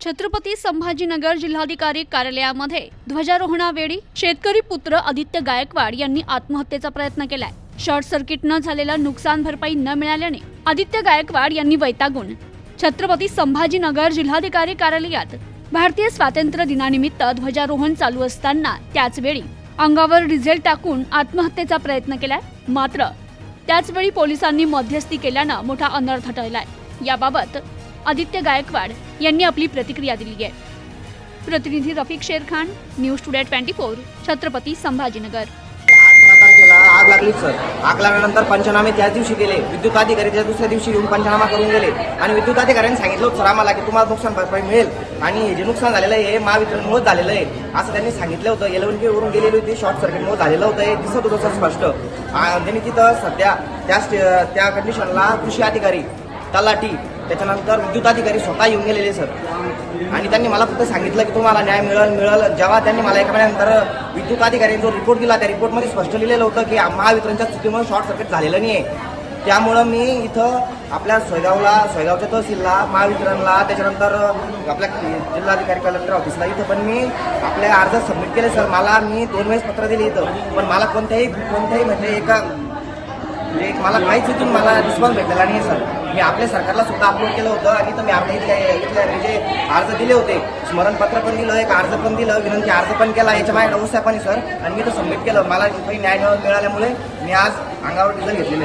छत्रपती संभाजीनगर जिल्हाधिकारी कार्यालयामध्ये ध्वजारोहणावेळी शेतकरी पुत्र आदित्य गायकवाड यांनी आत्महत्येचा प्रयत्न केलाय. शॉर्ट सर्किट न झालेला नुकसान भरपाई न मिळाल्याने आदित्य गायकवाड यांनी वैतागून छत्रपती संभाजीनगर जिल्हाधिकारी कार्यालयात भारतीय स्वातंत्र्य दिनानिमित्त ध्वजारोहण चालू असताना त्याचवेळी अंगावर डिझेल टाकून आत्महत्येचा प्रयत्न केलाय. मात्र त्याचवेळी पोलिसांनी मध्यस्थी केल्यानं मोठा अनर्थ टळलाय. याबाबत आदित्य गायकवाड यांनी आपली प्रतिक्रिया दिली आहे. प्रतिनिधी Rafiq Sher Khan news today twenty four Chhatrapati Sambhajinagar. आग लागली सर. आग लागल्यानंतर पंचनामे त्याच दिवशी गेले विद्युत अधिकारी त्या दुसऱ्या दिवशी येऊन पंचनामा करून गेले. आणि विद्युत अधिकाऱ्यांनी सांगितलं होतं सर आम्हाला की तुम्हाला नुकसान भरपाई मिळेल. आणि हे जे नुकसान झालेलं आहे हे महावितरणमुळे झालेलं आहे. असं त्यांनी सांगितलं होतं. एलवनके गेलेली होती शॉर्ट सर्किटमुळे झालेलं होतं. हे दिसत होतं सर स्पष्ट. त्यांनी तिथं सध्या त्या स्टे- त्या कंडिशनला कृषी अधिकारी तलाठी त्याच्यानंतर विद्युत अधिकारी स्वतः येऊन गेलेले सर. आणि त्यांनी मला फक्त सांगितलं की तुम्हाला न्याय मिळेल मिळेल. जेव्हा त्यांनी मला एका महिन्यानंतर विद्युत अधिकाऱ्यांनी जो रिपोर्ट दिला त्या रिपोर्टमध्ये स्पष्ट लिहिलेलं होतं की महावितरणच्या चुकीमुळे शॉर्ट सर्किट झालेलं नाही आहे त्यामुळं मी इथं आपल्या सोयगावला सोयगावच्या तहसीलला महावितरणला त्याच्यानंतर आपल्या जिल्हाधिकारी कलेक्टर ऑफिसला इथं पण मी आपले अर्ज सबमिट केले सर. मला मी दोन वेळेस पत्र दिले इथं. पण मला कोणत्याही कोणत्याही म्हणजे एका म्हणजे मला काहीच इथून मला रिस्पॉन्स भेटलेला नाही सर. मी आपल्या सरकारला सुद्धा अपलोड केलं होतं आणि तर मी आपल्या इथल्या इथल्या म्हणजे अर्ज दिले होते स्मरणपत्र पण दिलं एक अर्ज पण दिलं विनंती अर्ज पण केला याच्या माझ्या पण आहे सर. आणि मी तो सबमिट केलं. मला काही न्याय मिळाल्यामुळे मी आज अंगावर डिझेल घेतलेलं आहे.